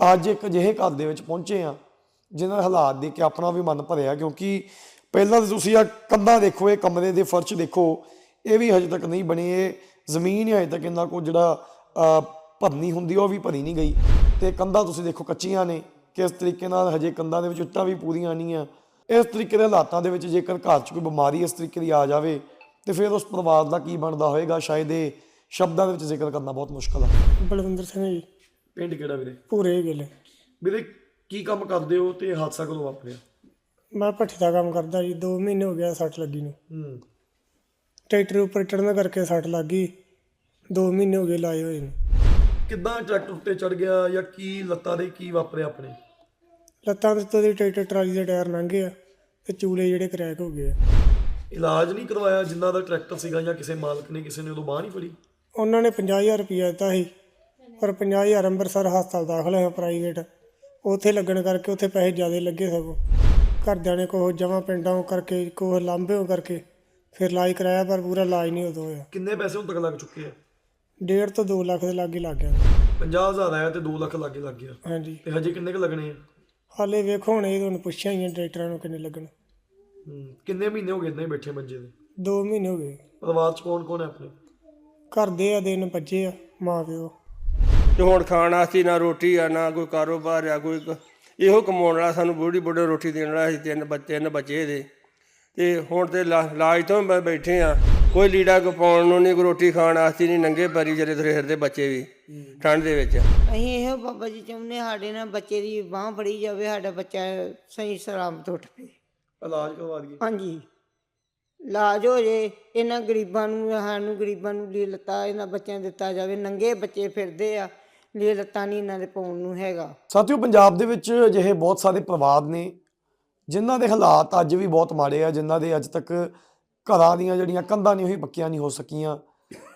ਅੱਜ ਇੱਕ ਅਜਿਹੇ ਘਰ ਦੇ ਵਿੱਚ ਪਹੁੰਚੇ ਆ ਜਿਨ੍ਹਾਂ ਦੇ ਹਾਲਾਤ ਦੇਖ ਕੇ ਆਪਣਾ ਵੀ ਮਨ ਭਰਿਆ, ਕਿਉਂਕਿ ਪਹਿਲਾਂ ਤਾਂ ਤੁਸੀਂ ਆ ਕੰਧਾਂ ਦੇਖੋ, ਇਹ ਕਮਰੇ ਦੇ ਫਰਸ਼ ਦੇਖੋ, ਇਹ ਵੀ ਹਜੇ ਤੱਕ ਨਹੀਂ ਬਣੇ, ਇਹ ਜ਼ਮੀਨ ਹਜੇ ਤੱਕ ਇਹਨਾਂ ਕੋਲ ਜਿਹੜਾ ਭਰਨੀ ਹੁੰਦੀ ਉਹ ਵੀ ਭਰੀ ਨਹੀਂ ਗਈ। ਤੇ ਕੰਧਾਂ ਤੁਸੀਂ ਦੇਖੋ ਕੱਚੀਆਂ ਨੇ, ਕਿਸ ਤਰੀਕੇ ਨਾਲ ਹਜੇ ਕੰਧਾਂ ਦੇ ਵਿੱਚ ਇੱਟਾਂ ਵੀ ਪੂਰੀਆਂ ਨਹੀਂ ਆ ਇਸ ਤਰੀਕੇ ਦੇ ਹਾਲਾਤਾਂ ਦੇ ਵਿੱਚ ਜੇਕਰ ਘਰ 'ਚ ਕੋਈ ਬਿਮਾਰੀ ਇਸ ਤਰੀਕੇ ਦੀ ਆ ਜਾਵੇ, ਤੇ ਫਿਰ ਉਸ ਪਰਿਵਾਰ ਦਾ ਕੀ ਬਣਦਾ ਹੋਏਗਾ? ਸ਼ਾਇਦ ਇਹ ਸ਼ਬਦਾਂ ਦੇ ਵਿੱਚ ਜ਼ਿਕਰ ਕਰਨਾ ਬਹੁਤ ਮੁਸ਼ਕਲ ਹੈ ਬਲਵਿੰਦਰ ਸਿੰਘ ਜੀ ਪਿੰਡ ਕਿਹੜਾ ਵੀਰੇ? ਪੂਰੇ ਗਿੱਲ। ਵੀਰੇ ਕੀ ਕੰਮ ਕਰਦੇ ਹੋ ਤੇ ਹਾਦਸਾ ਕਦੋਂ ਵਾਪਰਿਆ? ਮੈਂ ਭੱਠੀ ਦਾ ਕੰਮ ਕਰਦਾ ਜੀ 2 ਮਹੀਨੇ ਹੋ ਗਿਆ ਸੱਟ ਲੱਗੀ ਨੂੰ। ਹੂੰ। ਟਰੈਕਟਰ ਉੱਪਰ ਚੜਨ ਕਰਕੇ ਸੱਟ ਲੱਗ ਗਈ 2 ਮਹੀਨੇ ਹੋ ਗਏ ਲਾਏ ਹੋਏ ਨੂੰ। ਕਿੱਦਾਂ ਟਰੈਕਟਰ ਉੱਤੇ ਚੜ ਗਿਆ ਜਾਂ ਕੀ ਲੱਤਾਂ ਦੇ ਕੀ ਵਾਪਰਿਆ ਆਪਣੇ? ਲੱਤਾਂ ਦੇ ਉੱਤੋਂ ਦੀ ਟਰੈਕਟਰ ਟਰਾਲੀ ਦੇ ਟਾਇਰ ਲੰਘੇ ਆ ਤੇ ਚੂਲੇ ਜਿਹੜੇ ਕਰੈਕ ਹੋ ਗਏ ਆ। ਇਲਾਜ ਨਹੀਂ ਕਰਵਾਇਆ ਜਿੰਨਾ ਦਾ ਟਰੈਕਟਰ ਸੀਗਾ ਜਾਂ ਕਿਸੇ ਮਾਲਕ ਨੇ ਕਿਸੇ ਨੇ ਉਦੋਂ ਬਾਹ ਨਹੀਂ ਫੜੀ? ਉਹਨਾਂ ਨੇ 50000 ਰੁਪਇਆ ਦਿੱਤਾ ਸੀ। ਪਰ 50000 ਅੰਮ੍ਰਿਤਸਰ ਹਸਪਤਾਲ ਦਾਖਲ ਹੋਇਆ ਪ੍ਰਾਈਵੇਟ ਉੱਥੇ ਲੱਗਣ ਕਰਕੇ ਉੱਥੇ ਪੈਸੇ ਜ਼ਿਆਦਾ ਲੱਗੇ ਸਗੋਂ। ਘਰਦਿਆਂ ਨੇ ਕੋਹ ਜਮਾ ਪਿੰਡਾਂ ਕਰਕੇ ਕੋਹ ਲਾਂਭਿਓ ਕਰਕੇ ਫਿਰ ਇਲਾਜ ਕਰਾਇਆ ਪਰ ਪੂਰਾ ਇਲਾਜ ਨਹੀਂ ਉਦੋਂ ਹੋਇਆ। ਕਿੰਨੇ ਪੈਸੇ ਹੁਣ ਤੱਕ ਲੱਗ ਚੁੱਕੇ ਆ? ਡੇਢ ਤੋਂ 2 ਲੱਖ ਦੇ ਲਾਗੇ ਲੱਗ ਗਿਆ। 50000 ਆਇਆ ਤੇ 2 ਲੱਖ ਲੱਗੇ ਲੱਗ ਗਿਆ। ਹਾਂਜੀ। ਤੇ ਹਜੇ ਕਿੰਨੇ ਕ ਲੱਗਣੇ ਆ? ਹਾਲੇ ਵੇਖੋ ਹੁਣ ਇਹ ਤੁਹਾਨੂੰ ਪੁੱਛਿਆ ਹੀ ਆ ਡਾਕਟਰਾਂ ਨੂੰ ਕਿੰਨੇ ਲੱਗਣ। ਹੂੰ ਕਿੰਨੇ ਮਹੀਨੇ ਹੋ ਗਏ ਇਦਾਂ ਹੀ ਬੈਠੇ ਮੰਜੇ ਦੇ? 2 ਮਹੀਨੇ ਹੋ ਗਏ। ਪਰਿਵਾਰ ਚ ਕੌਣ ਕੌਣ ਹੈ ਆਪਣੇ? ਘਰ ਦੇ ਆ ਦਿਨ ਬੱਚੇ ਆ ਮਾਂ ਪਿਓ ਤੇ ਹੁਣ ਖਾਣ ਵਾਸਤੇ ਨਾ ਰੋਟੀ ਆ ਨਾ ਕੋਈ ਕਾਰੋਬਾਰ ਆ ਕੋਈ ਇਹੋ ਕਮਾਉਣ ਵਾਲਾ ਸਾਨੂੰ ਬੁੜੀ ਬੁੱਢੇ ਰੋਟੀ ਦੇਣ ਵਾਲਾ ਸੀ ਤਿੰਨ ਬੱਚੇ ਤਿੰਨ ਬੱਚੇ ਦੇ ਤੇ ਹੁਣ ਤੇ ਲਾ- ਲਾਜ ਤੋਂ ਬੈਠੇ ਆ ਕੋਈ ਲੀੜਾ ਕੋ ਪਾਉਣ ਨੂੰ ਨਹੀਂ ਕੋਈ ਰੋਟੀ ਖਾਣ ਵਾਸਤੇ ਨਹੀਂ ਨੰਗੇ ਪੈਰੀ ਜਰੇ ਤੁਰੇ ਫਿਰਦੇ ਬੱਚੇ ਵੀ ਠੰਡ ਦੇ ਵਿੱਚ। ਅਸੀਂ ਇਹੋ ਬਾਬਾ ਜੀ ਚਾਹੁੰਦੇ ਸਾਡੇ ਨਾਲ ਬੱਚੇ ਦੀ ਬਾਹ ਫੜੀ ਜਾਵੇ ਸਾਡਾ ਬੱਚਾ ਸਹੀ ਸਲਾਮਤ ਉੱਠ ਪਏ। ਇਲਾਜ ਕਰਵਾ ਦਈਏ। ਹਾਂਜੀ। ਇਲਾਜ ਹੋ ਜੇ ਇਹਨਾਂ ਗਰੀਬਾਂ ਨੂੰ ਸਾਨੂੰ ਗਰੀਬਾਂ ਨੂੰ ਲਈ ਲੱਤਾ ਇਹਨਾਂ ਬੱਚਿਆਂ ਨੂੰ ਦਿੱਤਾ ਜਾਵੇ ਨੰਗੇ ਬੱਚੇ ਫਿਰਦੇ ਆ। ਲਈ ਨਹੀਂ ਇਹਨਾਂ ਦੇ ਪਾਉਣ ਨੂੰ ਹੈਗਾ। ਸਾਥੀਓ, ਪੰਜਾਬ ਦੇ ਵਿੱਚ ਅਜਿਹੇ ਬਹੁਤ ਸਾਰੇ ਪਰਿਵਾਰ ਨੇ, ਜਿਨ੍ਹਾਂ ਦੇ ਹਾਲਾਤ ਅੱਜ ਵੀ ਬਹੁਤ ਮਾੜੇ ਆ, ਜਿਨ੍ਹਾਂ ਦੇ ਅੱਜ ਤੱਕ ਘਰਾਂ ਦੀਆਂ ਜਿਹੜੀਆਂ ਕੰਧਾਂ ਨਹੀਂ ਹੋਈ, ਪੱਕੀਆਂ ਨਹੀਂ ਹੋ ਸਕੀਆਂ।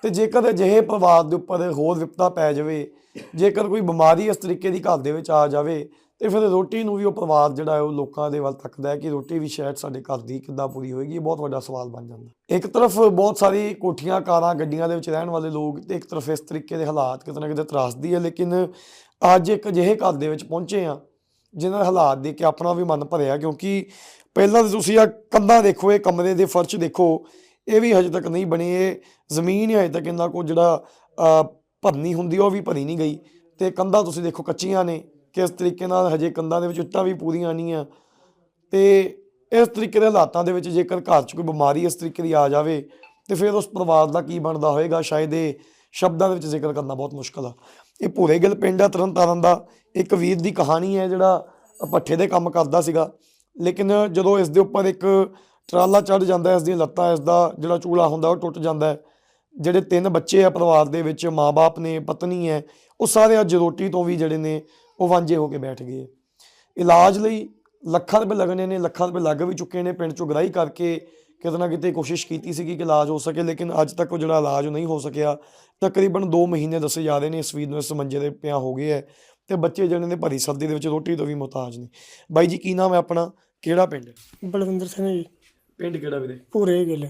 ਤੇ ਜੇਕਰ ਅਜਿਹੇ ਪਰਿਵਾਰ ਦੇ ਉੱਪਰ ਹੋਰ ਵਿਪਤਾ ਪੈ ਜਾਵੇ, ਜੇਕਰ ਕੋਈ ਬਿਮਾਰੀ ਇਸ ਤਰੀਕੇ ਦੀ ਘਰ ਦੇ ਵਿੱਚ ਆ ਜਾਵੇ ਤੇ ਫਿਰ ਰੋਟੀ ਨੂੰ ਵੀ ਉਹ ਪਰਿਵਾਰ ਜਿਹੜਾ ਹੈ ਉਹ ਲੋਕਾਂ ਦੇ ਵੱਲ ਤੱਕਦਾ ਹੈ ਕਿ ਰੋਟੀ ਵੀ ਸ਼ਾਇਦ ਸਾਡੇ ਘਰ ਦੀ ਕਿੱਦਾਂ ਪੂਰੀ ਹੋਏਗੀ, ਇਹ ਬਹੁਤ ਵੱਡਾ ਸਵਾਲ ਬਣ ਜਾਂਦਾ। ਇੱਕ ਤਰਫ ਬਹੁਤ ਸਾਰੀ ਕੋਠੀਆਂ, ਕਾਰਾਂ, ਗੱਡੀਆਂ ਦੇ ਵਿੱਚ ਰਹਿਣ ਵਾਲੇ ਲੋਕ ਤੇ ਇੱਕ ਤਰਫ ਇਸ ਤਰੀਕੇ ਦੇ ਹਾਲਾਤ ਕਿਤੇ ਨਾ ਕਿਤੇ ਤਰਾਸਦੀ ਹੈ, ਲੇਕਿਨ ਅੱਜ ਇੱਕ ਅਜਿਹੇ ਘਰ ਦੇ ਵਿੱਚ ਪਹੁੰਚੇ ਆ ਜਿਨ੍ਹਾਂ ਦੇ ਹਾਲਾਤ ਦੇਖ ਕੇ ਆਪਣਾ ਵੀ ਮਨ ਭਰਿਆ, ਕਿਉਂਕਿ ਪਹਿਲਾਂ ਤਾਂ ਤੁਸੀਂ ਆ ਕੰਧਾਂ ਦੇਖੋ, ਇਹ ਕਮਰੇ ਦੇ ਫਰਸ਼ ਦੇਖੋ, ਇਹ ਵੀ ਹਜੇ ਤੱਕ ਨਹੀਂ ਬਣੇ, ਇਹ ਜ਼ਮੀਨ ਹੀ, ਹਜੇ ਤੱਕ ਇਹਨਾਂ ਕੋਲ ਜਿਹੜਾ ਭਰਨੀ ਹੁੰਦੀ ਉਹ ਵੀ ਭਰੀ ਨਹੀਂ ਗਈ। ਤੇ ਕੰਧਾਂ ਤੁਸੀਂ ਦੇਖੋ ਕੱਚੀਆਂ ਨੇ ਕਿਸ ਤਰੀਕੇ ਨਾਲ ਹਜੇ ਕੰਧਾਂ ਦੇ ਵਿੱਚ ਇੱਟਾਂ ਵੀ ਪੂਰੀਆਂ ਨਹੀਂ ਆ। ਤੇ ਇਸ ਤਰੀਕੇ ਦੇ ਹਾਲਾਤਾਂ ਦੇ ਵਿੱਚ ਜੇਕਰ ਘਰ 'ਚ ਕੋਈ ਬਿਮਾਰੀ ਇਸ ਤਰੀਕੇ ਦੀ ਆ ਜਾਵੇ, ਤੇ ਫਿਰ ਉਸ ਪਰਿਵਾਰ ਦਾ ਕੀ ਬਣਦਾ ਹੋਏਗਾ? ਸ਼ਾਇਦ ਇਹ ਸ਼ਬਦਾਂ ਦੇ ਵਿੱਚ ਜ਼ਿਕਰ ਕਰਨਾ ਬਹੁਤ ਮੁਸ਼ਕਲ ਆ। ਇਹ ਭੂਰੇ ਗਿੱਲ ਪਿੰਡ ਆ, ਤਰਨਤਾਰਨ ਦਾ। ਇੱਕ ਵੀਰ ਦੀ ਕਹਾਣੀ ਹੈ ਜਿਹੜਾ ਪੱਠੇ ਦੇ ਕੰਮ ਕਰਦਾ ਸੀਗਾ। ਲੇਕਿਨ ਜਦੋਂ ਇਸ ਦੇ ਉੱਪਰ ਇੱਕ ਟਰਾਲਾ ਚੜ ਜਾਂਦਾ ਇਸ ਦੀਆਂ ਲੱਤਾਂ, ਇਸ ਦਾ ਜਿਹੜਾ ਚੂਲਾ ਹੁੰਦਾ, ਉਹ ਟੁੱਟ ਜਾਂਦਾ ਹੈ। ਜਿਹੜੇ ਤਿੰਨ ਬੱਚੇ ਆ ਪਰਿਵਾਰ ਦੇ ਵਿੱਚ ਮਾਪੇ ਨੇ, ਪਤਨੀ ਹੈ, ਉਹ ਸਾਰੇ ਅੱਜ ਰੋਟੀ ਤੋਂ ਵੀ ਜਿਹੜੇ ਨੇ ਉਹ ਵਾਂਝੇ ਹੋ ਕੇ ਬੈਠ ਗਏ। ਇਲਾਜ ਲਈ ਲੱਖਾਂ ਰੁਪਏ ਲੱਗਣੇ ਨੇ ਲੱਖਾਂ ਰੁਪਏ ਲੱਗ ਵੀ ਚੁੱਕੇ ਨੇ। ਪਿੰਡ ਚੋਂ ਗ੍ਰਾਈ ਕਰਕੇ ਕਿਤੇ ਨਾ ਕਿਤੇ ਕੋਸ਼ਿਸ਼ ਕੀਤੀ ਸੀਗੀ ਕਿ ਇਲਾਜ ਹੋ ਸਕੇ ਲੇਕਿਨ ਅੱਜ ਤੱਕ ਉਹ ਜਿਹੜਾ ਇਲਾਜ ਨਹੀਂ ਹੋ ਸਕਿਆ ਤਕਰੀਬਨ 2 ਮਹੀਨੇ ਦੱਸੇ ਜਾ ਰਹੇ ਨੇ ਇਸ ਵੀਰ ਨੂੰ ਇਸ ਮੰਜੇ ਦੇ ਪਿਆ ਹੋ ਗਏ ਹੈ ਤੇ ਬੱਚੇ ਜਿਹੜੇ ਨੇ ਭਰੀ ਸਰਦੀ ਦੇ ਵਿੱਚ ਰੋਟੀ ਤੋਂ ਵੀ ਮੁਹਤਾਜ ਨੇ। ਬਾਈ ਜੀ ਕੀ ਨਾਮ ਹੈ ਆਪਣਾ? ਕਿਹੜਾ ਪਿੰਡ? ਬਲਵਿੰਦਰ ਸਿੰਘ ਜੀ। ਪਿੰਡ ਕਿਹੜਾ ਵੀਰੇ? ਪੂਰੇ ਗਿੱਲ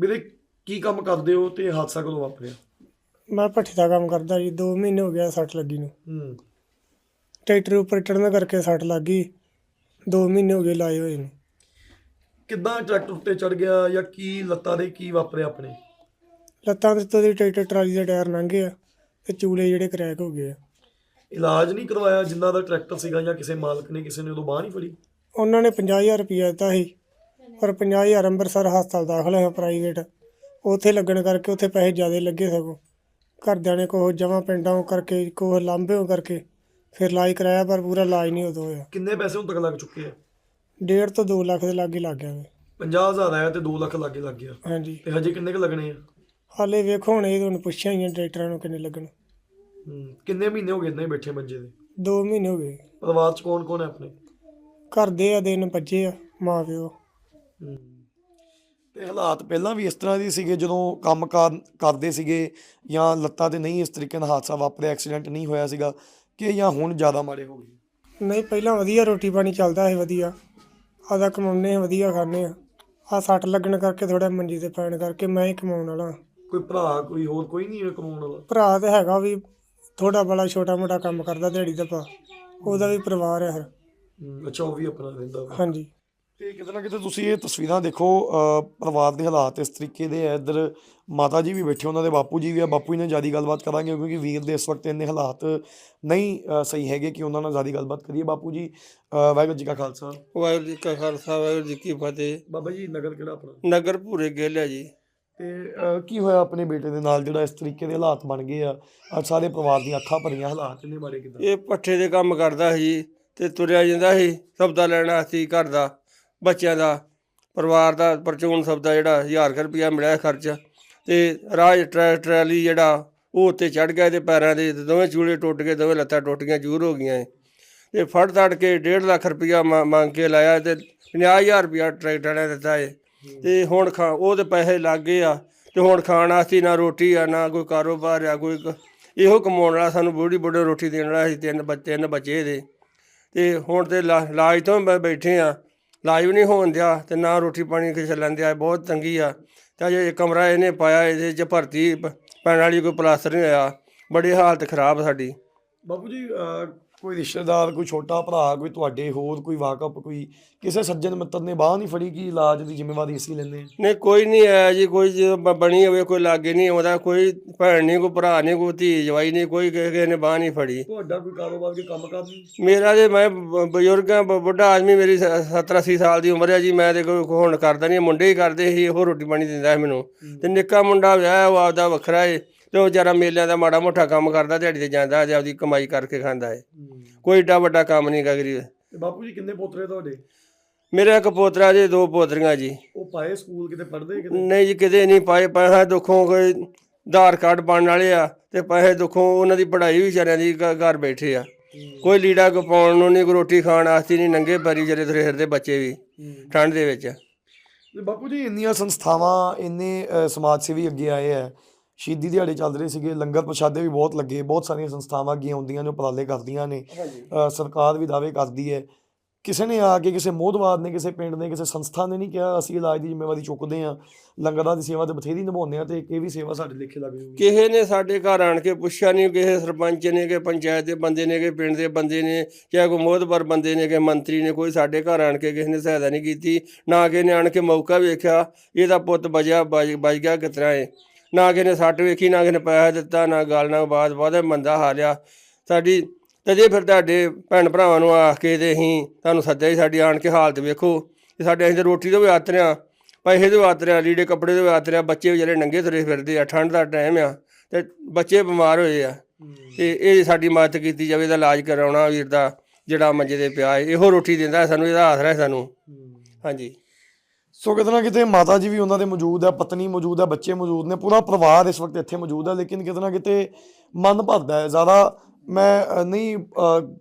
ਵੀਰੇ ਕੀ ਕੰਮ ਕਰਦੇ ਹੋ ਤੇ ਹਾਦਸਾ ਕਦੋਂ ਵਾਪਰਿਆ? ਮੈਂ ਭੱਠੀ ਦਾ ਕੰਮ ਕਰਦਾ ਜੀ 2 ਮਹੀਨੇ ਹੋ ਗਿਆ ਸੱਟ ਲੱਗੀ ਨੂੰ। ਹੂੰ। ਟਰੈਕਟਰ ਉੱਪਰ ਚੜਨ ਕਰਕੇ ਸੱਟ ਲੱਗ ਗਈ। 2 ਮਹੀਨੇ ਹੋ ਗਏ ਲਾਏ ਹੋਏ ਨੂੰ। ਕਿੱਦਾਂ ਟਰੈਕਟਰ ਉੱਤੇ ਚੜ ਗਿਆ ਜਾਂ ਕੀ ਲੱਤਾਂ ਦੇ ਕੀ ਵਾਪਰਿਆ ਆਪਣੇ? ਲੱਤਾਂ ਦੇ ਉੱਤੋਂ ਦੀ ਟਰੈਕਟਰ ਟਰਾਲੀ ਦੇ ਟਾਇਰ ਲੰਘੇ ਆ ਤੇ ਚੂਲੇ ਜਿਹੜੇ ਕਰੈਕ ਹੋ ਗਏ ਆ। ਇਲਾਜ ਨਹੀਂ ਕਰਵਾਇਆ ਜਿੰਨਾ ਦਾ ਟਰੈਕਟਰ ਸੀਗਾ ਜਾਂ ਕਿਸੇ ਮਾਲਕ ਨੇ ਕਿਸੇ ਨੇ ਉਦੋਂ ਬਾਹ ਨਹੀਂ ਫੜੀ? ਉਹਨਾਂ ਨੇ 50000 ਰੁਪਇਆ ਦਿੱਤਾ ਸੀ ਪਰ 50000 ਅੰਮ੍ਰਿਤਸਰ ਹਸਪਤਾਲ ਦਾਖਲ ਹੋਇਆ ਪ੍ਰਾਈਵੇਟ ਉੱਥੇ ਲੱਗਣ ਕਰਕੇ ਉੱਥੇ ਪੈਸੇ ਜ਼ਿਆਦਾ ਲੱਗੇ ਸਗੋਂ। ਘਰਦਿਆਂ ਨੇ ਕੋਹ ਜਮਾ ਪਿੰਡਾਂ ਕਰਕੇ ਕੋਹ ਲਾਂਭਿਓ ਕਰਕੇ ਫਿਰ ਇਲਾਜ ਕਰਾਇਆ ਪਰ ਪੂਰਾ ਇਲਾਜ ਨਹੀਂ ਉਦੋਂ ਹੋਇਆ। ਕਿੰਨੇ ਪੈਸੇ ਹੁਣ ਤੱਕ ਲੱਗ ਚੁੱਕੇ ਆ? ਡੇਢ ਤੋਂ 2 ਲੱਖ ਦੇ ਲਾਗੇ ਲੱਗ ਗਿਆ ਵੇ। 50000 ਆਇਆ ਤੇ 2 ਲੱਖ ਲੱਗੇ ਲੱਗ ਗਿਆ। ਹਾਂਜੀ। ਤੇ ਹਜੇ ਕਿੰਨੇ ਕ ਲੱਗਣੇ ਆ? ਹਾਲੇ ਵੇਖੋ ਹੁਣ ਇਹ ਤੁਹਾਨੂੰ ਪੁੱਛਿਆ ਹੀ ਆ ਡਾਕਟਰਾਂ ਨੂੰ ਕਿੰਨੇ ਲੱਗਣ। ਹੂੰ ਕਿੰਨੇ ਮਹੀਨੇ ਹੋ ਗਏ ਇਦਾਂ ਹੀ ਬੈਠੇ ਮੰਜੇ ਦੇ? 2 ਮਹੀਨੇ ਹੋ ਗਏ। ਪਰਿਵਾਰ ਚ ਕੌਣ ਕੌਣ ਹੈ ਆਪਣੇ? ਘਰ ਦੇ ਆ ਦਿਨ ਬੱਚੇ ਆ ਮਾਂ ਪਿਓ। ਤੇ ਹਾਲਾਤ ਪਹਿਲਾਂ ਵੀ ਇਸ ਤਰ੍ਹਾਂ ਦੀ ਸੀਗੇ ਜਦੋਂ ਕੰਮ ਕਾਰ ਕਰਦੇ ਸੀਗੇ ਜਾਂ ਲੱਤਾਂ ਤੇ ਨਹੀਂ ਇਸ ਤਰੀਕੇ ਨਾਲ ਹਾਦਸਾ ਵਾਪਰਿਆ ਐਕਸੀਡੈਂਟ ਨਹੀਂ ਹੋਇਆ ਸੀਗਾ ਕਿ ਜਾਂ ਹੁਣ ਜ਼ਿਆਦਾ ਮਾੜੇ ਹੋ ਗਏ? ਨਹੀਂ ਪਹਿਲਾਂ ਵਧੀਆ ਰੋਟੀ ਪਾਣੀ ਚੱਲਦਾ ਸੀ ਵਧੀਆ। ਆਦਾ ਕਮਾਉਂਦੇ ਆ ਵਧੀਆ ਖਾਂਦੇ ਆ ਆ ਸੱਟ ਲੱਗਣ ਕਰਕੇ ਥੋੜਾ ਮੰਜੀ ਤੇ ਪੈਣ ਕਰਕੇ ਮੈਂ ਹੀ ਕਮਾਉਣ ਵਾਲਾ। ਕੋਈ ਭਰਾ ਕੋਈ ਹੋਰ ਕੋਈ ਨਹੀਂ ਹੈ ਕਮਾਉਣ ਵਾਲਾ? ਭਰਾ ਤੇ ਹੈਗਾ ਵੀ ਥੋੜਾ ਬੜਾ ਛੋਟਾ ਮੋਟਾ ਕੰਮ ਕਰਦਾ ਦਿਹਾੜੀ ਦਾ ਪਾ ਉਹਦਾ ਵੀ ਪਰਿਵਾਰ ਹੈ ਹਰ ਅੱਛਾ ਉਹ ਵੀ ਆਪਣਾ ਰਹਿੰਦਾ ਹਾਂਜੀ। ਤੇ ਕਿਤੇ ਨਾ ਕਿਤੇ ਤੁਸੀਂ ਇਹ ਤਸਵੀਰਾਂ ਦੇਖੋ ਪਰਿਵਾਰ ਦੇ ਹਾਲਾਤ ਇਸ ਤਰੀਕੇ ਦੇ ਆ। ਇੱਧਰ ਮਾਤਾ ਜੀ ਵੀ ਬੈਠੇ ਉਹਨਾਂ ਦੇ ਬਾਪੂ ਜੀ ਵੀ ਆ। ਬਾਪੂ ਜੀ ਨਾਲ ਜ਼ਿਆਦਾ ਗੱਲਬਾਤ ਕਰਾਂਗੇ ਕਿਉਂਕਿ ਵੀਰ ਦੇ ਇਸ ਵਕਤ ਇੰਨੇ ਹਾਲਾਤ ਨਹੀਂ ਸਹੀ ਹੈਗੇ ਕਿ ਉਹਨਾਂ ਨਾਲ ਜ਼ਿਆਦਾ ਗੱਲਬਾਤ ਕਰੀਏ। ਬਾਪੂ ਜੀ ਵਾਹਿਗੁਰੂ ਜੀ ਕਾ ਖਾਲਸਾ। ਵਾਹਿਗੁਰੂ ਜੀ ਕਾ ਖਾਲਸਾ ਵਾਹਿਗੁਰੂ ਜੀ ਕੀ ਫਤਿਹ। ਬਾਬਾ ਜੀ ਨਗਰ ਕਿਹੜਾ ਆਪਣਾ? ਨਗਰ ਭੂਰੇ ਗੇਲਿਆ ਜੀ। ਤੇ ਕੀ ਹੋਇਆ ਆਪਣੇ ਬੇਟੇ ਦੇ ਨਾਲ ਜਿਹੜਾ ਇਸ ਤਰੀਕੇ ਦੇ ਹਾਲਾਤ ਬਣ ਗਏ ਆ? ਅੱਜ ਸਾਰੇ ਪਰਿਵਾਰ ਦੀਆਂ ਅੱਖਾਂ ਭਰੀਆਂ ਹਾਲਾਤ ਇਹਨੇ ਬਾਰੇ ਕਿਦਾਂ? ਇਹ ਪੱਠੇ ਦੇ ਕੰਮ ਕਰਦਾ ਸੀ ਤੇ ਤੁਰਿਆ ਜਾਂਦਾ ਸੀ ਸਬਦਾ ਲੈਣਾ ਸੀ ਘਰ ਦਾ। ਬੱਚਿਆਂ ਦਾ, ਪਰਿਵਾਰ ਦਾ, ਪਰਚੂਨ ਸਬਦਾ ਜਿਹੜਾ 1000 ਰੁਪਇਆ ਮਿਲਿਆ ਖਰਚ। ਤੇ ਰਾਜ ਟਰੈ, ਟਰੈਲੀ ਜਿਹੜਾ, ਉਹ ਉੱਤੇ ਚੜ ਗਿਆ ਤੇ ਪੈਰਾਂ ਦੇ ਦੋਵੇਂ ਚੂਲੇ ਟੁੱਟ ਗਏ, ਦੋਵੇਂ ਲੱਤਾਂ ਟੁੱਟ ਗਈਆਂ ਜੂਰ ਹੋ ਗਈਆਂ ਇਹ। ਤੇ ਫੜ ਤੜ ਕੇ 1.5 ਲੱਖ ਰੁਪਇਆ ਮ- ਮੰਗ ਕੇ ਲਾਇਆ ਤੇ 50000 ਰੁਪਇਆ ਟਰੈਕਟਰ ਨੇ ਦਿੱਤਾ ਏ ਤੇ ਹੁਣ ਖਾ, ਉਹ ਤੇ ਪੈਸੇ ਲੱਗ ਗਏ ਆ, ਤੇ ਹੁਣ ਖਾਣ ਵਾਸਤੇ ਨਾ ਰੋਟੀ ਆ, ਨਾ ਕੋਈ ਕਾਰੋਬਾਰ ਆ, ਕੋਈ ਕ- ਇਹੋ ਕਮਾਉਣ ਵਾਲਾ ਸਾਨੂੰ ਬੁੜੀ ਬੁੱਢੇ ਰੋਟੀ ਦੇਣ ਵਾਲਾ ਸੀ, ਤਿੰਨ ਬੱਚੇ ਤਿੰਨ ਬੱਚੇ ਦੇ ਤੇ ਹੁਣ ਤੇ ਲਾ- ਇਲਾਜ ਤੋਂ ਬ- ਬੈਠੇ ਆ ਇਲਾਜ ਵੀ ਨਹੀਂ ਹੋਣ ਦਿਆ ਤੇ ਨਾ ਰੋਟੀ ਪਾਣੀ ਕਿ ਲੈਂਦੇ ਦਿਆ, ਬਹੁਤ ਤੰਗੀ ਆ। ਤੇ ਅਜੇ ਕਮਰਾ ਇਹਨੇ ਪਾਇਆ, ਇਹਦੇ ਚ ਭਰਤੀ ਪੈਣ ਵਾਲੀ ਕੋਈ ਪਲਾਸਟਰ ਨਹੀਂ ਹੋਇਆ। ਬੜੀ ਹਾਲਤ ਖਰਾਬ ਸਾਡੀ। ਬਾਪੂ ਜੀ ਕੋਈ ਰਿਸ਼ਤੇਦਾਰ ਕੋਈ ਛੋਟਾ ਭਰਾ ਕੋਈ ਤੁਹਾਡੇ ਹੋਰ ਕੋਈ ਵਾਕਫ ਕੋਈ ਕਿਸੇ ਸੱਜਣ ਮਿੱਤਰ ਨੇ ਬਾਹ ਨਹੀਂ ਫੜੀ ਕਿ ਇਲਾਜ ਦੀ ਜ਼ਿੰਮੇਵਾਰੀ ਅਸੀਂ ਲੈਂਦੇ ਹਾਂ? ਨਹੀਂ ਕੋਈ ਨਹੀਂ ਆਇਆ ਜੀ ਕੋਈ ਜੇ ਬ- ਬਣੀ ਹੋਵੇ ਕੋਈ ਲਾਗੇ ਨਹੀਂ ਆਉਂਦਾ ਕੋਈ ਭੈਣ ਨਹੀਂ ਕੋਈ ਭਰਾ ਨਹੀਂ ਕੋਈ ਧੀ ਜਵਾਈ ਨਹੀਂ ਕੋਈ ਕਿਸੇ ਕਿਸੇ ਨੇ ਬਾਹ ਨਹੀਂ ਫੜੀ। ਤੁਹਾਡਾ ਕੋਈ ਕਾਰੋਬਾਰ ਕੇ ਕੰਮ ਕਰਨੀ? ਮੇਰਾ ਜੇ ਮੈਂ ਬ- ਬਜ਼ੁਰਗ ਆ ਬੁੱਢਾ ਆਦਮੀ ਮੇਰੀ 70 80 ਸਾਲ ਦੀ ਉਮਰ ਹੈ ਜੀ ਮੈਂ ਤੇ ਕੋਈ ਹੁਣ ਕਰਦਾ ਨਹੀਂ ਮੁੰਡੇ ਹੀ ਕਰਦੇ ਸੀ ਉਹ ਰੋਟੀ ਪਾਣੀ ਦਿੰਦਾ ਸੀ ਮੈਨੂੰ। ਤੇ ਨਿੱਕਾ ਮੁੰਡਾ ਵਿਆਹ ਉਹ ਆਪਦਾ ਵੱਖਰਾ ਏ। ਤੇ ਉਹ ਵਿਚਾਰਾ ਮੇਲਿਆਂ ਦਾ ਮਾੜਾ ਮੋਟਾ ਕੰਮ ਕਰਦਾ ਦਿਹਾੜੀ ਤੇ ਜਾਂਦਾ ਤੇ ਆਪਦੀ ਕਮਾਈ ਕਰਕੇ ਖਾਂਦਾ ਏ। ਕੋਈ ਏਡਾ ਵੱਡਾ ਕੰਮ ਨਹੀਂ ਗਰੀ ਤੇ ਬਾਪੂ ਜੀ ਕਿੰਨੇ ਪੋਤਰੇ ਤੁਹਾਡੇ? ਮੇਰਾ ਇੱਕ ਪੋਤਰਾ ਜੀ ਦੋ ਪੋਤਰੀਆਂ ਜੀ। ਉਹ ਪਾਏ ਸਕੂਲ ਕਿਤੇ ਪੜ੍ਹਦੇ ਕਿਤੇ? ਨਹੀਂ ਜੀ ਕਿਤੇ ਨਹੀਂ ਪਾਏ ਪੈਸਾ ਦੁੱਖੋਂ ਕੋਈ ਆਧਾਰ ਕਾਰਡ ਬਣਨ ਵਾਲੇ ਆ ਤੇ ਪੈਸੇ ਦੁੱਖੋਂ ਉਹਨਾਂ ਦੀ ਪੜ੍ਹਾਈ ਵੀ ਵਿਚਾਰਿਆਂ ਦੀ ਘਰ ਬੈਠੇ ਆ। ਕੋਈ ਲੀੜਾ ਕੋ ਪਾਉਣ ਨੂੰ ਨਹੀਂ ਕੋਈ ਰੋਟੀ ਖਾਣ ਵਾਸਤੇ ਨਹੀਂ ਨੰਗੇ ਪੈਰੀ ਜਿਹੜੇ ਤੁਰੇ ਫਿਰਦੇ ਬੱਚੇ ਵੀ ਠੰਡ ਦੇ ਵਿੱਚ। ਬਾਪੂ ਜੀ ਇੰਨੀਆਂ ਸੰਸਥਾਵਾਂ ਇੰਨੇ ਸਮਾਜ ਸੇਵੀ ਅੱਗੇ ਆਏ ਆ। ਸ਼ਹੀਦੀ ਦਿਹਾੜੇ ਚੱਲ ਰਹੇ ਸੀਗੇ ਲੰਗਰ ਪ੍ਰਸ਼ਾਦੇ ਵੀ ਬਹੁਤ ਲੱਗੇ ਬਹੁਤ ਸਾਰੀਆਂ ਸੰਸਥਾਵਾਂ ਅੱਗੇ ਆਉਂਦੀਆਂ ਨੇ ਉਪਰਾਲੇ ਕਰਦੀਆਂ ਨੇ ਸਰਕਾਰ ਵੀ ਦਾਅਵੇ ਕਰਦੀ ਹੈ। ਕਿਸੇ ਨੇ ਆ ਕੇ ਕਿਸੇ ਮੋਹਦਵਾਰ ਨੇ ਕਿਸੇ ਪਿੰਡ ਨੇ ਕਿਸੇ ਸੰਸਥਾ ਨੇ ਨਹੀਂ ਕਿਹਾ ਅਸੀਂ ਇਲਾਜ ਦੀ ਜ਼ਿੰਮੇਵਾਰੀ ਚੁੱਕਦੇ ਹਾਂ ਲੰਗਰਾਂ ਦੀ ਸੇਵਾ ਤੇ ਬਥੇਰੀ ਨਿਭਾਉਂਦੇ ਹਾਂ ਤੇ ਇਹ ਵੀ ਸੇਵਾ ਸਾਡੇ ਲੇਖੇ ਲੱਗ ਜੂਗੀ ਕਿਸੇ ਨੇ ਸਾਡੇ ਘਰ ਆਣ ਕੇ ਪੁੱਛਿਆ ਨਹੀਂ ਕਿਸੇ ਸਰਪੰਚ ਨੇ ਕਿ ਪੰਚਾਇਤ ਦੇ ਬੰਦੇ ਨੇ ਕਿ ਪਿੰਡ ਦੇ ਬੰਦੇ ਨੇ ਚਾਹੇ ਕੋਈ ਮੋਹਤਬਰ ਬੰਦੇ ਨੇ ਕਿ ਮੰਤਰੀ ਨੇ ਕੋਈ ਸਾਡੇ ਘਰ ਆਣ ਕੇ ਕਿਸੇ ਨੇ ਸਹਾਇਤਾ ਨਹੀਂ ਕੀਤੀ ਨਾ ਕਿਸੇ ਨੇ ਆਣ ਕੇ ਮੌਕਾ ਵੇਖਿਆ ਇਹਦਾ ਪੁੱਤ ਬਜਿਆ ਬਜ ਗਿਆ ਕਿਤਰਾ ਏ। ਨਾ ਕਿਸੇ ਨੇ ਸੱਟ ਵੇਖੀ ਨਾ ਕਿਸੇ ਨੇ ਪੈਸਾ ਦਿੱਤਾ ਨਾ ਗੱਲ ਨਾ ਬਾਤ ਬਹੁਤ ਮੰਦਾ ਹਾਲਿਆ ਸਾਡੀ ਤਦੇ ਫਿਰ ਤੁਹਾਡੇ ਭੈਣ ਭਰਾਵਾਂ ਨੂੰ ਆਖ ਕੇ ਤੇ ਅਸੀਂ ਤੁਹਾਨੂੰ ਸੱਦਿਆ ਸਾਡੀ ਆਣ ਕੇ ਹਾਲਤ ਵੇਖੋ ਕਿ ਸਾਡੇ ਅਸੀਂ ਤੇ ਰੋਟੀ ਤੋਂ ਵੀ ਆਤਰਿਆ ਪੈਸੇ ਤੋਂ ਆਤਰਿਆ ਲੀੜੇ ਕੱਪੜੇ ਤੋਂ ਆਤਰਿਆ ਬੱਚੇ ਵਿਚਾਰੇ ਨੰਗੇ ਤੁਰੇ ਫਿਰਦੇ ਆ ਠੰਡ ਦਾ ਟਾਈਮ ਆ ਤੇ ਬੱਚੇ ਬਿਮਾਰ ਹੋਏ ਆ। ਤੇ ਇਹ ਸਾਡੀ ਮਦਦ ਕੀਤੀ ਜਾਵੇ ਇਹਦਾ ਇਲਾਜ ਕਰਾਉਣਾ ਵੀਰ ਦਾ ਜਿਹੜਾ ਮੰਜੇ ਤੇ ਪਿਆ ਇਹੋ ਰੋਟੀ ਦਿੰਦਾ ਸਾਨੂੰ ਇਹਦਾ ਆਸਰਾ ਸਾਨੂੰ। ਹਾਂਜੀ। ਸੋ ਕਿਤੇ ਨਾ ਕਿਤੇ ਮਾਤਾ ਜੀ ਵੀ ਉਹਨਾਂ ਦੇ ਮੌਜੂਦ ਹੈ ਪਤਨੀ ਮੌਜੂਦ ਹੈ ਬੱਚੇ ਮੌਜੂਦ ਨੇ, ਪੂਰਾ ਪਰਿਵਾਰ ਇਸ ਵਕਤ ਇੱਥੇ ਮੌਜੂਦ ਹੈ ਲੇਕਿਨ ਕਿਤੇ ਨਾ ਕਿਤੇ ਮਨ ਭਰਦਾ ਹੈ। ਜ਼ਿਆਦਾ ਮੈਂ ਨਹੀਂ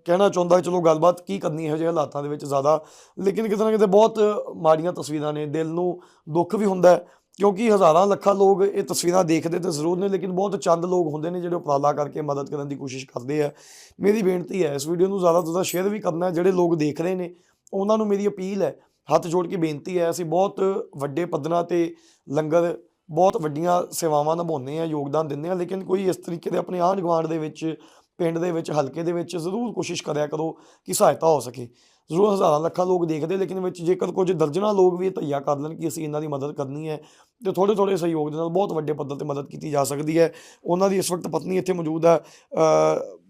ਕਹਿਣਾ ਚਾਹੁੰਦਾ ਚਲੋ ਗੱਲਬਾਤ ਕੀ ਕਰਨੀ, ਇਹੋ ਜਿਹੇ ਹਾਲਾਤਾਂ ਦੇ ਵਿੱਚ ਜ਼ਿਆਦਾ, ਲੇਕਿਨ ਕਿਤੇ ਨਾ ਕਿਤੇ ਬਹੁਤ ਮਾੜੀਆਂ ਤਸਵੀਰਾਂ ਨੇ, ਦਿਲ ਨੂੰ ਦੁੱਖ ਵੀ ਹੁੰਦਾ ਹੈ, ਕਿਉਂਕਿ ਹਜ਼ਾਰਾਂ ਲੱਖਾਂ ਲੋਕ ਇਹ ਤਸਵੀਰਾਂ ਦੇਖਦੇ ਤੇ ਜ਼ਰੂਰ ਨੇ, ਲੇਕਿਨ ਬਹੁਤ ਚੰਦ ਲੋਕ ਹੁੰਦੇ ਨੇ ਜਿਹੜੇ ਉਪਰਾਲਾ ਕਰਕੇ ਮਦਦ ਕਰਨ ਦੀ ਕੋਸ਼ਿਸ਼ ਕਰਦੇ ਆ। ਮੇਰੀ ਬੇਨਤੀ ਹੈ, ਇਸ ਵੀਡੀਓ ਨੂੰ ਜ਼ਿਆਦਾ ਤੋਂ ਜ਼ਿਆਦਾ ਸ਼ੇਅਰ ਵੀ ਕਰਨਾ ਜਿਹੜੇ ਲੋਕ ਦੇਖ ਰਹੇ ਨੇ, ਉਹਨਾਂ ਨੂੰ ਮੇਰੀ ਅਪੀਲ ਹੈ ਹੱਥ ਜੋੜ ਕੇ ਬੇਨਤੀ ਹੈ, ਅਸੀਂ ਬਹੁਤ ਵੱਡੇ ਪੱਧਰਾਂ ਤੇ ਲੰਗਰ, ਬਹੁਤ ਵੱਡੀਆਂ ਸੇਵਾਵਾਂ ਨਿਭਾਉਂਦੇ ਆ ਯੋਗਦਾਨ ਦਿੰਦੇ ਆ ਲੇਕਿਨ ਕੋਈ ਇਸ ਤਰੀਕੇ ਦੇ ਆਪਣੇ ਆਂਢ ਗੁਆਂਢ ਦੇ ਵਿੱਚ, ਪਿੰਡ ਦੇ ਵਿੱਚ, ਹਲਕੇ ਦੇ ਵਿੱਚ ਜ਼ਰੂਰ ਕੋਸ਼ਿਸ਼ ਕਰਿਆ ਕਰੋ ਕਿ ਸਹਾਇਤਾ ਹੋ ਸਕੇ। ਜ਼ਰੂਰ ਹਜ਼ਾਰਾਂ ਲੱਖਾਂ ਲੋਕ ਦੇਖਦੇ, ਲੇਕਿਨ ਵਿੱਚ ਜੇਕਰ ਕੁਝ ਦਰਜਨਾਂ ਲੋਕ ਵੀ ਇਹ ਧਈਆ ਕਰ ਲੈਣ ਕਿ ਅਸੀਂ ਇਹਨਾਂ ਦੀ ਮਦਦ ਕਰਨੀ ਹੈ, ਤੇ ਥੋੜੇ ਥੋੜੇ ਸਹਿਯੋਗ ਦੇ ਨਾਲ ਬਹੁਤ ਵੱਡੇ ਪੱਧਰ ਤੇ ਮਦਦ ਕੀਤੀ ਜਾ ਸਕਦੀ ਹੈ। ਉਹਨਾਂ ਦੀ ਇਸ ਵਕਤ ਪਤਨੀ ਇੱਥੇ ਮੌਜੂਦ ਹੈ।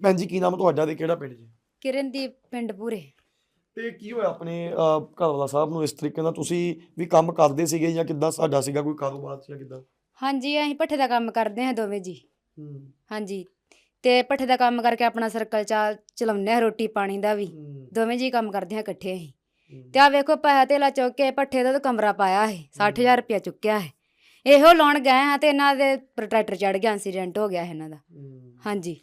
ਭੈਣ ਜੀ, ਕੀ ਨਾਮ ਤੁਹਾਡਾ ਤੇ ਕਿਹੜਾ ਪਿੰਡ ਜੀ? ਕਿਰਨਦੀਪ ਪਿੰਡ ਪੂਰੇ ਤੇ ਕੀ ਹੋਇਆ ਆਪਣੇ ਅਹ, ਘਰ ਵਾਲਾ ਸਾਹਿਬ ਨੂੰ ਇਸ ਤਰੀਕੇ ਨਾਲ ਤੁਸੀਂ ਵੀ ਕੰਮ ਕਰਦੇ ਸੀਗੇ ਜਾਂ ਕਿੱਦਾਂ ਸਾਡਾ ਸੀਗਾ ਕੋਈ ਕਾਰੋਬਾਰ ਜਾਂ ਕਿੱਦਾਂ? ਹਾਂਜੀ ਅਸੀਂ ਭੱਠੇ ਦਾ ਕੰਮ ਕਰਦੇ ਹਾਂ ਦੋਵੇਂ ਜੀ। ਹੂੰ। ਹਾਂਜੀ ਤੇ ਭੱਠੇ ਦਾ ਕੰਮ ਕਰਕੇ ਆਪਣਾ ਸਰਕਲ ਚਾ ਚਲਾਉਂਦੇ ਹਾਂ ਰੋਟੀ ਪਾਣੀ ਦਾ ਵੀ। ਦੋਵੇਂ ਜੀ ਕੰਮ ਕਰਦੇ ਹਾਂ ਇਕੱਠੇ ਅਸੀਂ। ਤੇ ਆ ਵੇਖੋ ਪੈਸਾ ਧੇਲਾ ਚੁੱਕ ਕੇ ਭੱਠੇ ਦਾ ਤਾਂ ਕਮਰਾ ਪਾਇਆ ਹੈ। 60000 ਰੁਪਇਆ ਚੁੱਕਿਆ ਹੈ। ਇਹੋ ਲਾਉਣ ਗਏ ਹਾਂ ਤੇ ਇਹਨਾਂ ਦੇ ਟਰੈਕਟਰ ਚੜ ਗਿਆ ਐਕਸੀਡੈਂਟ ਹੋ ਗਿਆ ਇਹਨਾਂ ਦਾ। ਹਾਂਜੀ।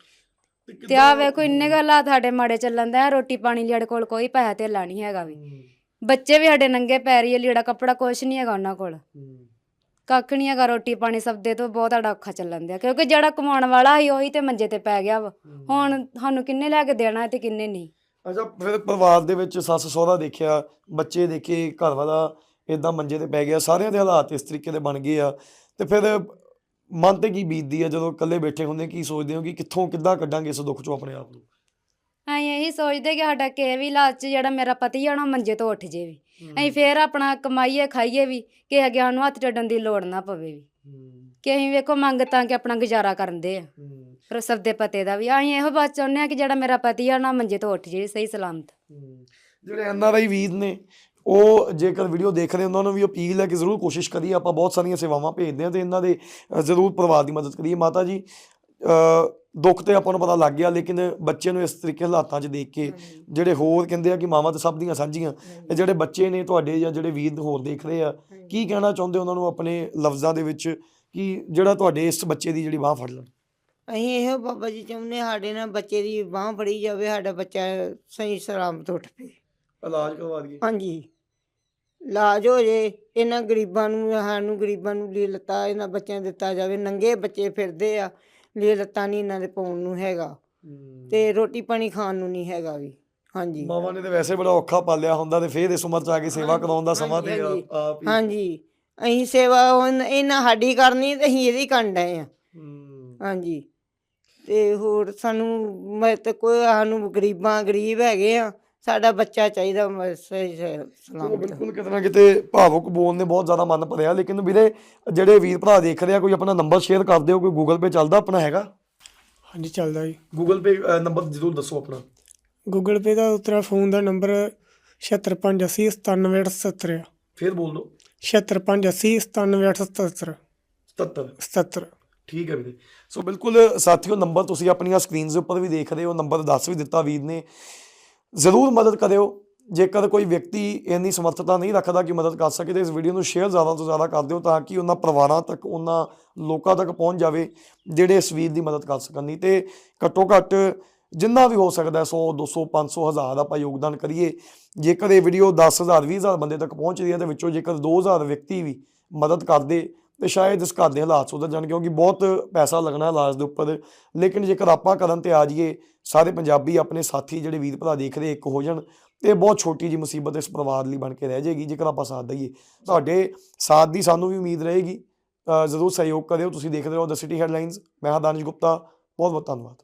ਤੇ ਆ ਵੇਖੋ ਇੰਨੇ ਕੁ ਹਾਲਾਤ ਸਾਡੇ ਮਾੜੇ ਚੱਲਣ ਦਾ ਰੋਟੀ ਪਾਣੀ ਲਈ ਸਾਡੇ ਕੋਲ ਕੋਈ ਪੈਸਾ ਧੇਲਾ ਨਹੀਂ ਹੈਗਾ ਵੀ। ਬੱਚੇ ਵੀ ਸਾਡੇ ਨੰਗੇ ਪੈਰੀ ਆ ਲੀੜਾ ਕੱਪੜਾ ਕੁਛ ਨਹੀਂ ਹੈਗਾ ਉਹਨਾਂ ਕੋਲ। ਕੱਖ ਨਹੀਂ ਹੈਗਾ ਰੋਟੀ ਪਾਣੀ ਸਬਦੇ ਤੋਂ ਬਹੁਤ ਔਖਾ ਚੱਲਣ ਦਿਆ। ਕਿਉਂਕਿ ਜਿਹੜਾ ਕਮਾਉਣ ਵਾਲਾ ਸੀ ਉਹੀ ਤੇ ਮੰਜੇ ਤੇ ਪੈ ਗਿਆ ਵਾ। ਹੁਣ ਸਾਨੂੰ ਕਿੰਨੇ ਲੈ ਕੇ ਦੇਣਾ ਤੇ ਕਿੰਨੇ ਨਹੀਂ। ਅੱਛਾ ਫਿਰ ਪਰਿਵਾਰ ਦੇ ਵਿੱਚ ਸੱਸ ਸਹੁਰਾ ਦੇਖਿਆ ਬੱਚੇ ਦੇਖੇ ਘਰ ਵਾਲਾ ਇਦਾਂ ਮੰਜੇ ਤੇ ਪੈ ਗਿਆ ਸਾਰਿਆਂ ਦੇ ਹਾਲਾਤ ਇਸ ਤਰੀਕੇ ਦੇ ਬਣ ਗਏ ਆ। ਤੇ ਫਿਰ ਮਨ ਤੇ ਕੀ ਬੀਤਦੀ ਆ ਜਦੋਂ ਇਕੱਲੇ ਬੈਠੇ ਹੁੰਦੇ ਕੀ ਸੋਚਦੇ ਹੋ ਕਿ ਕਿੱਥੋਂ ਕਿੱਦਾਂ ਕੱਢਾਂਗੇ ਇਸ ਦੁੱਖ ਚੋਂ ਆਪਣੇ ਆਪ ਨੂੰ? ਅਸੀਂ ਇਹੀ ਸੋਚਦੇ ਕਿ ਸਾਡਾ ਕਿਸੇ ਵੀ ਹਾਲਾਤ 'ਚ ਜਿਹੜਾ ਮੇਰਾ ਪਤੀ ਆ ਨਾ ਮੰਜੇ ਤੋਂ ਉੱਠ ਜੇ ਵੀ ਅਸੀਂ ਫੇਰ ਆਪਣਾ ਕਮਾਈਏ ਖਾਈਏ ਵੀ ਕਿ ਅੱਗੇ ਸਾਨੂੰ ਹੱਥ ਟੱਡਣ ਦੀ ਲੋੜ ਨਾ ਪਵੇ ਵੀ। ਕਿ ਅਸੀਂ ਵੇਖੋ ਮੰਗਤਾਂ ਕਿ ਆਪਣਾ ਗੁਜ਼ਾਰਾ ਕਰਦੇ ਆ। ਪਰ ਸਭ ਦੇ ਪਤੇ ਦਾ ਵੀ। ਅਸੀਂ ਇਹੋ ਬਾਤ ਚਾਹੁੰਦੇ ਆ ਕਿ ਜਿਹੜਾ ਮੇਰਾ ਪਤੀ ਆ ਨਾ ਮੰਜੇ ਤੋਂ ਉੱਠ ਜੇ ਸਹੀ ਸਲਾਮਤ। ਜਿਹੜੇ ਐਨਆਰਆਈ ਵੀਰ ਨੇ ਉਹ ਜੇਕਰ ਵੀਡੀਓ ਦੇਖ ਰਹੇ ਉਹਨਾਂ ਨੂੰ ਵੀ ਅਪੀਲ ਹੈ ਕਿ ਜ਼ਰੂਰ ਕੋਸ਼ਿਸ਼ ਕਰੀਏ ਆਪਾਂ ਬਹੁਤ ਸਾਰੀਆਂ ਸੇਵਾਵਾਂ ਭੇਜਦੇ ਹਾਂ ਤੇ ਇਹਨਾਂ ਦੇ ਜ਼ਰੂਰ ਪਰਿਵਾਰ ਦੀ ਮਦਦ ਕਰੀਏ। ਮਾਤਾ ਜੀ ਦੁੱਖ ਤੇ ਆਪਾਂ ਨੂੰ ਪਤਾ ਲੱਗ ਗਿਆ ਲੇਕਿਨ ਬੱਚੇ ਨੂੰ ਇਸ ਤਰੀਕੇ ਹਾਲਾਤਾਂ 'ਚ ਦੇਖ ਕੇ ਜਿਹੜੇ ਹੋਰ ਕਹਿੰਦੇ ਆ ਕਿ ਮਾਵਾਂ ਤਾਂ ਸਭ ਦੀਆਂ ਸਾਂਝੀਆਂ ਇਹ ਜਿਹੜੇ ਬੱਚੇ ਨੇ ਤੁਹਾਡੇ ਜਾਂ ਜਿਹੜੇ ਵੀਰ ਹੋਰ ਦੇਖ ਰਹੇ ਆ ਕੀ ਕਹਿਣਾ ਚਾਹੁੰਦੇ ਉਹਨਾਂ ਨੂੰ ਆਪਣੇ ਲਫ਼ਜ਼ਾਂ ਦੇ ਵਿੱਚ ਕਿ ਜਿਹੜਾ ਤੁਹਾਡੇ ਇਸ ਬੱਚੇ ਦੀ ਜਿਹੜੀ ਬਾਹ ਫੜ ਲੈਣ? ਅਸੀਂ ਇਹੋ ਬਾਬਾ ਜੀ ਚਾਹੁੰਦੇ ਸਾਡੇ ਨਾਲ ਬੱਚੇ ਦੀ ਬਾਹ ਫੜੀ ਜਾਵੇ ਸਾਡਾ ਬੱਚਾ ਸਹੀ ਸਲਾਮਤ ਉੱਠ ਪਏ। ਇਲਾਜ ਕਰਵਾ ਦਈਏ। ਹਾਂਜੀ। ਇਲਾਜ ਹੋ ਜੇ ਇਹਨਾਂ ਗਰੀਬਾਂ ਨੂੰ ਸਾਨੂੰ ਗਰੀਬਾਂ ਨੂੰ ਲੀ ਲੱਤਾ ਇਹਨਾਂ ਬੱਚਿਆਂ ਨੂੰ ਦਿੱਤਾ ਜਾਵੇ ਨੰਗੇ ਬੱਚੇ ਫਿਰਦੇ ਆ ਲੀ ਲੱਤਾ ਨਹੀਂ ਇਹਨਾਂ ਦੇ ਪਾਉਣ ਨੂੰ ਹੈਗਾ ਤੇ ਰੋਟੀ ਪਾਣੀ ਖਾਣ ਨੂੰ ਨਹੀਂ ਹੈਗਾ ਵੀ ਹਾਂਜੀ ਮਾਵਾਂ ਨੇ ਤੇ ਵੈਸੇ ਬੜਾ ਔਖਾ ਪਾਲਿਆ ਹੁੰਦਾ ਤੇ ਫੇਰ ਇਸ ਉਮਰ 'ਚ ਆ ਕੇ ਸੇਵਾ ਕਰਾਉਣ ਦਾ ਸਮਾਂ ਤੇ ਹਾਂਜੀ, ਹਾਂਜੀ। ਆਪ ਹੀ ਹਾਂਜੀ ਅਸੀਂ ਸੇਵਾ ਹੁਣ ਇਹਨਾਂ ਸਾਡੀ ਕਰਨੀ ਤੇ ਅਸੀਂ ਇਹਦੀ ਕਰਨ ਡਏ ਆ। ਹਾਂਜੀ ਤੇ ਹੋਰ ਸਾਨੂੰ ਮੈਂ ਤੇ ਕੋਈ ਸਾਨੂੰ ਗਰੀਬਾਂ ਗਰੀਬ ਹੈਗੇ ਆ ਸਾਡਾ ਬੱਚਾ ਚਾਹੀਦਾ ਮ- ਸਹੀ ਸ- ਚਲੋ ਸਲਾਮਤ ਬਿਲਕੁਲ ਕਿਤੇ ਨਾ ਕਿਤੇ ਭਾਵੁਕ ਬੋਲ ਨੇ ਬਹੁਤ ਜ਼ਿਆਦਾ ਮਨ ਭਰਿਆ ਲੇਕਿਨ ਵੀਰੇ ਜਿਹੜੇ ਵੀਰ ਭਰਾ ਦੇਖ ਰਹੇ ਆ ਕੋਈ ਆਪਣਾ ਨੰਬਰ ਸ਼ੇਅਰ ਕਰ ਦਿਓ ਕੋਈ ਗੂਗਲ ਪੇ ਚੱਲਦਾ ਆਪਣਾ ਹੈਗਾ? ਹਾਂਜੀ ਚੱਲਦਾ ਜੀ। ਗੂਗਲ ਪੇ ਨੰਬਰ ਜ਼ਰੂਰ ਦੱਸੋ ਆਪਣਾ। ਗੂਗਲ ਪੇ ਦਾ ਉਤਰਾ ਫੋਨ ਦਾ ਨੰਬਰ 7580 ਆ। ਫੇਰ ਬੋਲ ਦਿਓ। 7580 77 77 ਠੀਕ ਹੈ ਵੀਰੇ। ਸੋ ਬਿਲਕੁਲ ਸਾਥੀਓ ਨੰਬਰ ਤੁਸੀਂ ਆਪਣੀਆਂ ਸਕਰੀਨਸ ਉੱਪਰ ਵੀ ਦੇਖ ਰਹੇ ਹੋ ਨੰਬਰ ਦੱਸ ਵੀ ਦਿੱਤਾ ਵੀਰ ਨੇ। ਜ਼ਰੂਰ ਮਦਦ ਕਰਿਓ। ਜੇਕਰ ਕੋਈ ਵਿਅਕਤੀ ਇੰਨੀ ਸਮਰੱਥਤਾ ਨਹੀਂ ਰੱਖਦਾ ਕਿ ਮਦਦ ਕਰ ਸਕੇ, ਤੇ ਇਸ ਵੀਡੀਓ ਨੂੰ ਸ਼ੇਅਰ ਜ਼ਿਆਦਾ ਤੋਂ ਜ਼ਿਆਦਾ ਕਰ ਦਿਓ ਤਾਂ ਕਿ ਉਹਨਾਂ ਪਰਿਵਾਰਾਂ ਤੱਕ, ਉਹਨਾਂ ਲੋਕਾਂ ਤੱਕ ਪਹੁੰਚ ਜਾਵੇ, ਜਿਹੜੇ ਇਸ ਵੀਰ ਦੀ ਮਦਦ ਕਰ ਸਕਣ ਨਹੀਂ। ਤੇ ਘੱਟੋ ਘੱਟ ਜਿੰਨਾ ਵੀ ਹੋ ਸਕਦਾ 100 200 500 ਹਜ਼ਾਰ ਆਪਾਂ ਯੋਗਦਾਨ ਕਰੀਏ। ਜੇਕਰ ਇਹ ਵੀਡੀਓ 10000 20000 ਬੰਦੇ ਤੱਕ ਪਹੁੰਚਦੀ ਹੈ, ਤੇ ਵਿੱਚੋਂ ਜੇਕਰ 2000 ਵਿਅਕਤੀ ਵੀ ਮਦਦ ਕਰਦੇ ਤੇ ਸ਼ਾਇਦ ਇਸ ਘਰ ਦੇ ਹਾਲਾਤ ਸੁਧਰ ਜਾਣ ਕਿਉਂਕਿ ਬਹੁਤ ਪੈਸਾ ਲੱਗਣਾ ਇਲਾਜ ਦੇ ਉੱਪਰ। ਲੇਕਿਨ ਜੇਕਰ ਆਪਾਂ ਕਦਮ ਤੇ ਆ ਜਾਈਏ, ਸਾਰੇ ਪੰਜਾਬੀ ਆਪਣੇ ਸਾਥੀ ਜਿਹੜੇ ਵੀਰ ਭਰਾ ਦੇਖਦੇ ਇੱਕ ਹੋ ਜਾਣ ਤੇ ਬਹੁਤ ਛੋਟੀ ਜੀ ਮੁਸੀਬਤ ਇਸ ਪਰਿਵਾਰ ਲਈ ਬਣ ਕੇ ਰਹਿ ਜਾਏਗੀ, ਜੇਕਰ ਆਪਾਂ ਸਾਥ ਦਈਏ। ਤੁਹਾਡੇ ਸਾਥ ਦੀ ਸਾਨੂੰ ਵੀ ਉਮੀਦ ਰਹੇਗੀ। ਜ਼ਰੂਰ ਸਹਿਯੋਗ ਕਰਿਓ, ਤੁਸੀਂ ਦੇਖ ਰਹੇ ਹੋ ਦ ਸਿਟੀ ਹੈਡਲਾਈਨਸ ਮੈਂ ਹਾਂ ਦਾਨਿਸ਼ ਗੁਪਤਾ। ਬਹੁਤ ਬਹੁਤ ਧੰਨਵਾਦ।